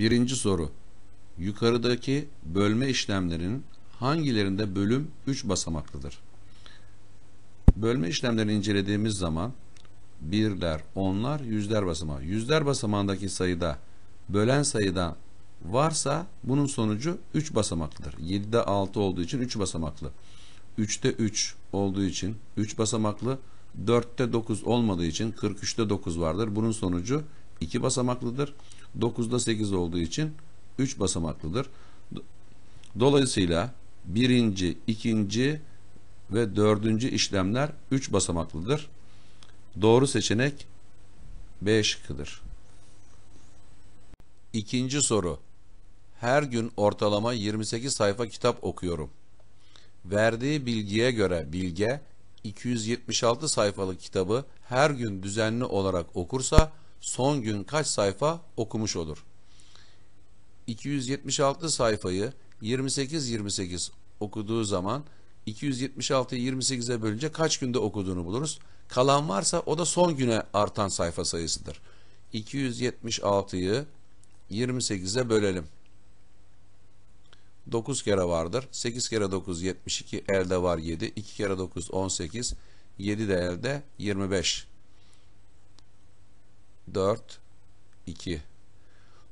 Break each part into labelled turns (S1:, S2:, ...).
S1: Birinci soru. Yukarıdaki bölme işlemlerinin hangilerinde bölüm 3 basamaklıdır? Bölme işlemlerini incelediğimiz zaman birler, onlar, yüzler basamağı. Yüzler basamağındaki sayıda bölen sayıda varsa bunun sonucu 3 basamaklıdır. 7'de 6 olduğu için 3 basamaklı. 3'te 3 olduğu için 3 basamaklı. 4'te 9 olmadığı için 43'te 9 vardır. Bunun sonucu 2 basamaklıdır. 9'da 8 olduğu için 3 basamaklıdır. Dolayısıyla birinci, ikinci ve dördüncü işlemler 3 basamaklıdır. Doğru seçenek B şıkkıdır. İkinci soru. Her gün ortalama 28 sayfa kitap okuyorum. Verdiği bilgiye göre Bilge 276 sayfalık kitabı her gün düzenli olarak okursa son gün kaç sayfa okumuş olur? 276 sayfayı 28-28 okuduğu zaman 276'yı 28'e bölünce kaç günde okuduğunu buluruz. Kalan varsa o da son güne artan sayfa sayısıdır. 276'yı 28'e bölelim. 9 kere vardır. 8 kere 9 72 elde var 7. 2 kere 9 18. 7 de elde 25. 4 2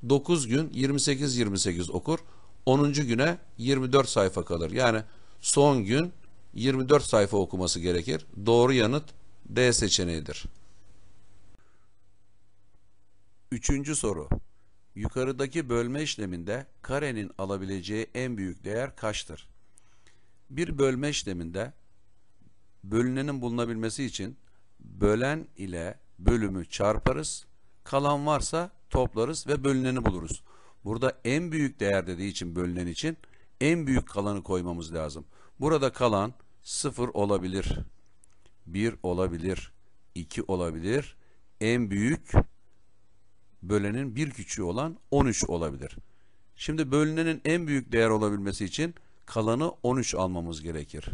S1: 9 gün 28 28 okur. 10. güne 24 sayfa kalır. Yani son gün 24 sayfa okuması gerekir. Doğru yanıt D seçeneğidir. Üçüncü soru. Yukarıdaki bölme işleminde karenin alabileceği en büyük değer kaçtır? Bir bölme işleminde bölünenin bulunabilmesi için bölen ile bölümü çarparız. Kalan varsa toplarız ve bölüneni buluruz. Burada en büyük değer dediği için bölünen için en büyük kalanı koymamız lazım. Burada kalan 0 olabilir, 1 olabilir, 2 olabilir. En büyük bölenin bir küçüğü olan 13 olabilir. Şimdi bölünenin en büyük değer olabilmesi için kalanı 13 almamız gerekir.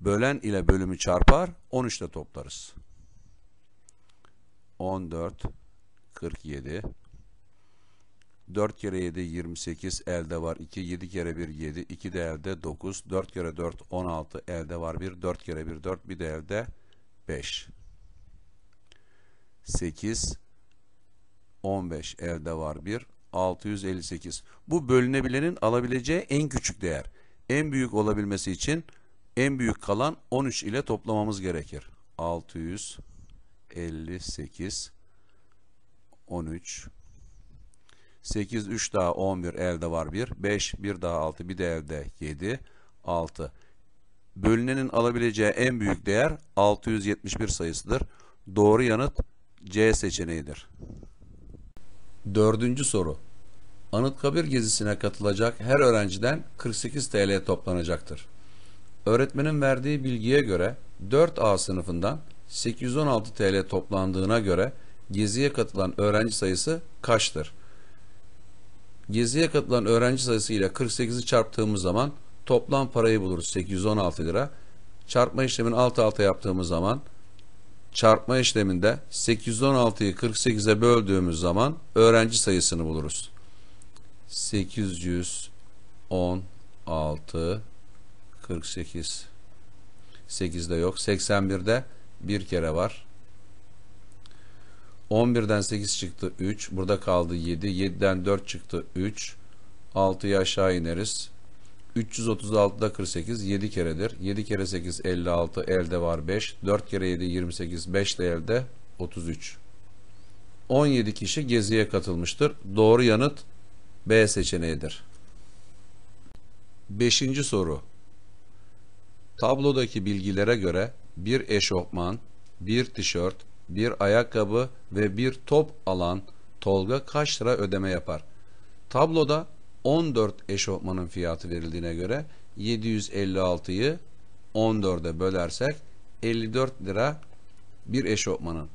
S1: Bölen ile bölümü çarpar, 13 ile toplarız. 14, 47, 4 kere 7 28 elde var 2 7 kere 1 7 2 de elde 9 4 kere 4 16 elde var 1 4 kere 1 4 bir de elde 5 8 15 elde var 1 658 bu bölünebilenin alabileceği en küçük değer. En büyük olabilmesi için en büyük kalan 13 ile toplamamız gerekir 658 13 8, 3 daha 11 elde var 1. 5, 1 daha 6 bir de elde 7, 6. Bölünenin alabileceği en büyük değer 671 sayısıdır. Doğru yanıt C seçeneğidir. Dördüncü soru. Anıtkabir gezisine katılacak her öğrenciden 48 TL toplanacaktır. Öğretmenin verdiği bilgiye göre 4A sınıfından 816 TL toplandığına göre geziye katılan öğrenci sayısı kaçtır? Geziye katılan öğrenci sayısı ile 48'i çarptığımız zaman toplam parayı buluruz 816 lira. Çarpma işlemini alt alta yaptığımız zaman çarpma işleminde 816'yı 48'e böldüğümüz zaman öğrenci sayısını buluruz. 816 48 8'de yok. 81'de bir kere var. 11'den 8 çıktı 3. Burada kaldı 7. 7'den 4 çıktı 3. 6'yı aşağı ineriz. 336'da 48 7 keredir. 7 kere 8 56 elde var 5. 4 kere 7 28 5 de elde 33. 17 kişi geziye katılmıştır. Doğru yanıt B seçeneğidir. 5. soru. Tablodaki bilgilere göre bir eşofman, bir tişört, bir ayakkabı ve bir top alan Tolga kaç lira ödeme yapar? Tabloda 14 eşofmanın fiyatı verildiğine göre 756'yı 14'e bölersek 54 lira bir eşofmanın.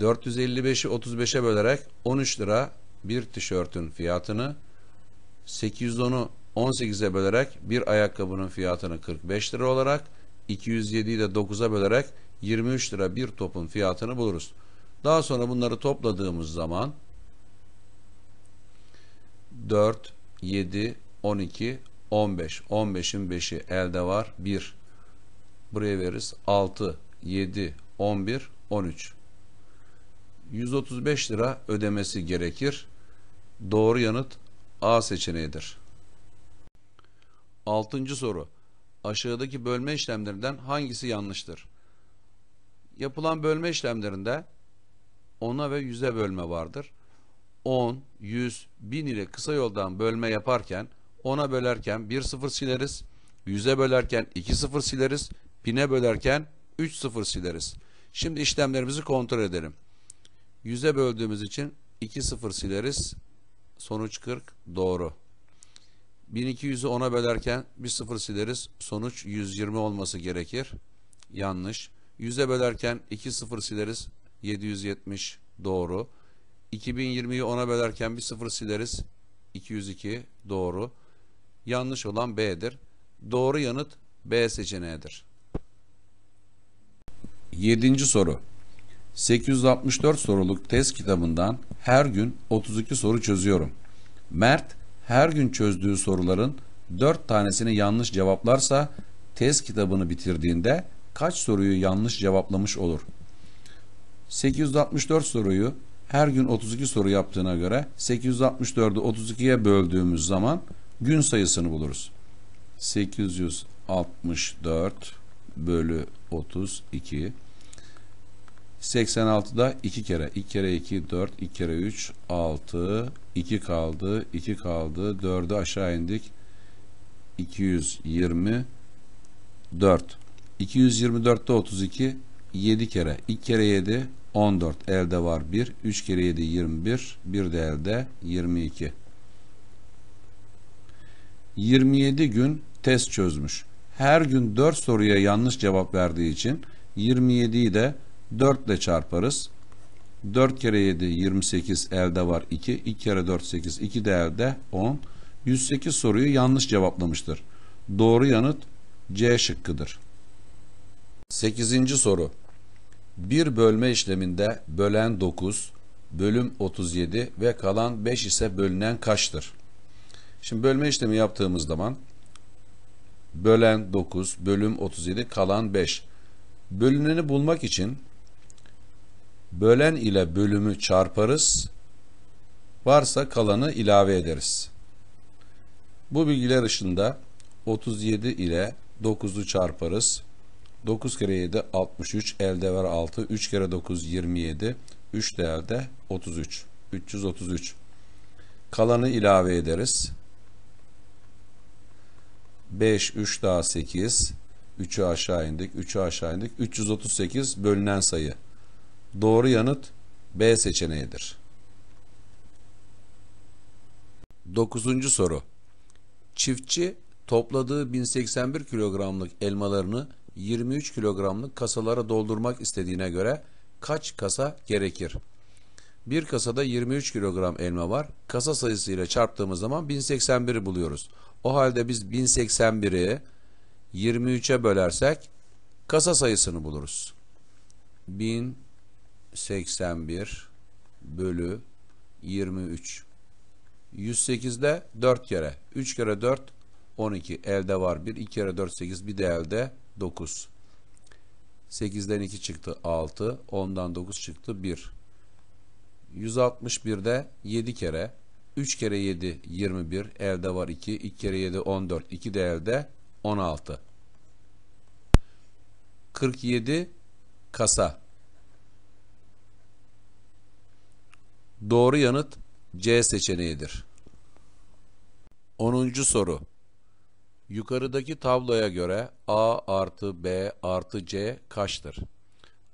S1: 455'i 35'e bölerek 13 lira bir tişörtün fiyatını 810'u 18'e bölerek bir ayakkabının fiyatını 45 lira olarak 207'yi de 9'a bölerek 23 lira bir topun fiyatını buluruz. Daha sonra bunları topladığımız zaman 4, 7, 12, 15. 15'in 5'i elde var. 1. Buraya veririz. 6, 7, 11, 13. 135 lira ödemesi gerekir. Doğru yanıt A seçeneğidir. Altıncı soru. Aşağıdaki bölme işlemlerinden hangisi yanlıştır? Yapılan bölme işlemlerinde 10'a ve 100'e bölme vardır. 10, 100, 1000 ile kısa yoldan bölme yaparken 10'a bölerken 1 sıfır sileriz. 100'e bölerken 2 sıfır sileriz. 1000'e bölerken 3 sıfır sileriz. Şimdi işlemlerimizi kontrol edelim. 100'e böldüğümüz için 2 sıfır sileriz. Sonuç 40 doğru. 1200'ü 10'a bölerken 1 sıfır sileriz. Sonuç 120 olması gerekir. Yanlış. 100'e bölerken 2 sıfır sileriz. 770 doğru. 2020'yi 10'a bölerken 1 sıfır sileriz. 202 doğru. Yanlış olan B'dir. Doğru yanıt B seçeneğidir. 7. soru. 864 soruluk test kitabından her gün 32 soru çözüyorum. Mert her gün çözdüğü soruların 4 tanesini yanlış cevaplarsa test kitabını bitirdiğinde kaç soruyu yanlış cevaplamış olur? 864 soruyu her gün 32 soru yaptığına göre 864'ü 32'ye böldüğümüz zaman gün sayısını buluruz. 864 bölü 32 86'da 2 kere. 2 kere 2 4 2 kere 3 6 2 kaldı 2 kaldı. 4'ü aşağı indik. 224 224'te 32 7 kere. 2 kere 7 14 elde var 1 3 kere 7 21 1 de elde 22 27 gün test çözmüş. Her gün 4 soruya yanlış cevap verdiği için 27'yi de 4 ile çarparız. 4 kere 7 28 elde var 2. 2 kere 4 8 2 de elde 10. 108 soruyu yanlış cevaplamıştır. Doğru yanıt C şıkkıdır. 8. soru. Bir bölme işleminde bölen 9, bölüm 37 ve kalan 5 ise bölünen kaçtır? Şimdi bölme işlemi yaptığımız zaman bölen 9, bölüm 37, kalan 5. Bölüneni bulmak için bölen ile bölümü çarparız. Varsa kalanı ilave ederiz. Bu bilgiler ışığında 37 ile 9'u çarparız. 9 kere 7 63 elde var 6 3 kere 9 27 3 de elde 33 333 kalanı ilave ederiz. 5 3 daha 8 3'ü aşağı indik 3'ü aşağı indik. 338 bölünen sayı doğru yanıt B seçeneğidir 9. soru çiftçi topladığı 1081 kilogramlık elmalarını 23 kilogramlık kasalara doldurmak istediğine göre kaç kasa gerekir? Bir kasada 23 kilogram elma var. Kasa sayısı ile çarptığımız zaman 1081'i buluyoruz. O halde biz 1081'i 23'e bölersek kasa sayısını buluruz. 1081 bölü 23. 108'de 4 kere. 3 kere 4 12. Elde var 1. 2 kere 4 8. Bir de elde 9. 8'den 2 çıktı 6. 10'dan 9 çıktı 1. 161'de 7 kere. 3 kere 7 21. Elde var 2. 2 kere 7 14. 2 de elde 16. 47 kasa. Doğru yanıt C seçeneğidir. 10. soru. Yukarıdaki tabloya göre A artı B artı C kaçtır?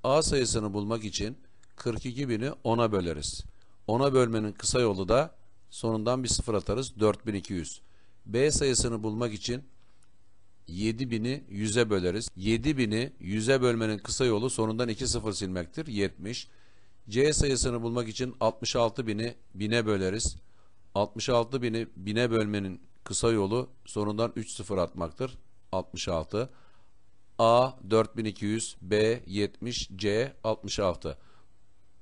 S1: A sayısını bulmak için 42.000'i 10'a böleriz. 10'a bölmenin kısa yolu da sonundan bir sıfır atarız 4200. B sayısını bulmak için 7000'i 100'e böleriz. 7000'i 100'e bölmenin kısa yolu sonundan 2 sıfır silmektir 70. C sayısını bulmak için 66.000'i 1000'e böleriz. 66.000'i 1000'e bölmenin kısa yolu sonundan 3 sıfır atmaktır. 66. A 4200, B 70, C 66.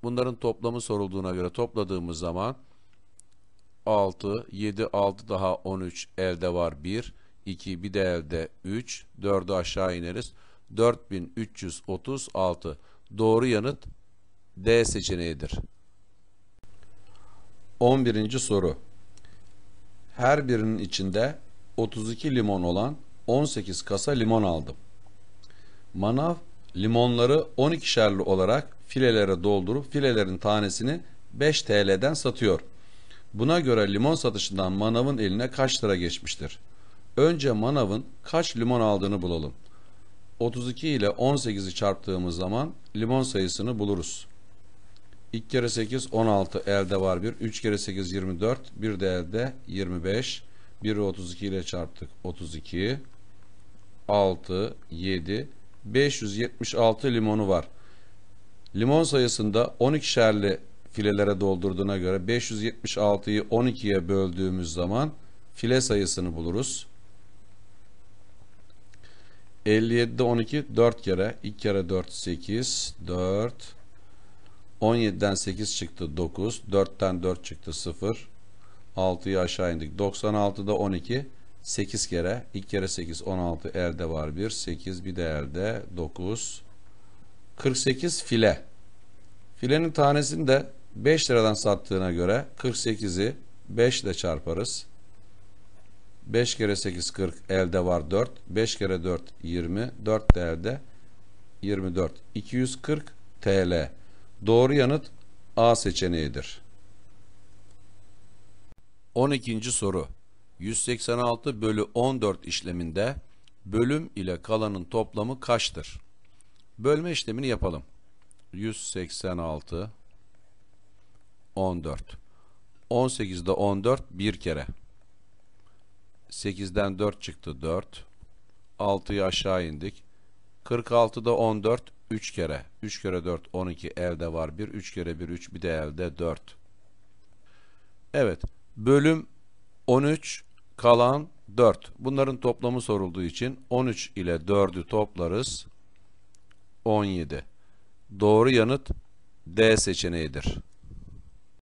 S1: Bunların toplamı sorulduğuna göre topladığımız zaman 6, 7, 6 daha 13 elde var 1, 2 bir de elde 3, 4'ü aşağı ineriz. 4336. Doğru yanıt D seçeneğidir. 11. soru. Her birinin içinde 32 limon olan 18 kasa limon aldım. Manav limonları 12'şerli olarak filelere doldurup filelerin tanesini 5 TL'den satıyor. Buna göre limon satışından manavın eline kaç lira geçmiştir? Önce manavın kaç limon aldığını bulalım. 32 ile 18'i çarptığımız zaman limon sayısını buluruz. 2 kere 8 16 elde var 1. 3 kere 8 24. 1 de elde 25. 1'i 32 ile çarptık. 32. 6 7 576 limonu var. Limon sayısında 12'şerli filelere doldurduğuna göre 576'yı 12'ye böldüğümüz zaman file sayısını buluruz. 57'de 12 4 kere 2 kere 4 8 4 17'den 8 çıktı 9 4'ten 4 çıktı 0 6'yı aşağı indik. 96'da 12 8 kere 2 kere 8 16 elde var 1 8 bir de elde 9 48 file. Filenin tanesini de 5 liradan sattığına göre 48'i 5 ile çarparız. 5 kere 8 40 elde var 4 5 kere 4 20 4 de elde 24 240 TL doğru yanıt A seçeneğidir 12. soru 186 bölü 14 işleminde bölüm ile kalanın toplamı kaçtır? Bölme işlemini yapalım. 186 14 18'de 14 bir kere 8'den 4 çıktı 4 6'yı aşağı indik 46'da 14 3 kere. 3 kere 4 12 elde var 1 3 kere 1 3 bir de elde 4 Evet. Bölüm 13 kalan 4 bunların toplamı sorulduğu için 13 ile 4'ü toplarız. 17 doğru yanıt D seçeneğidir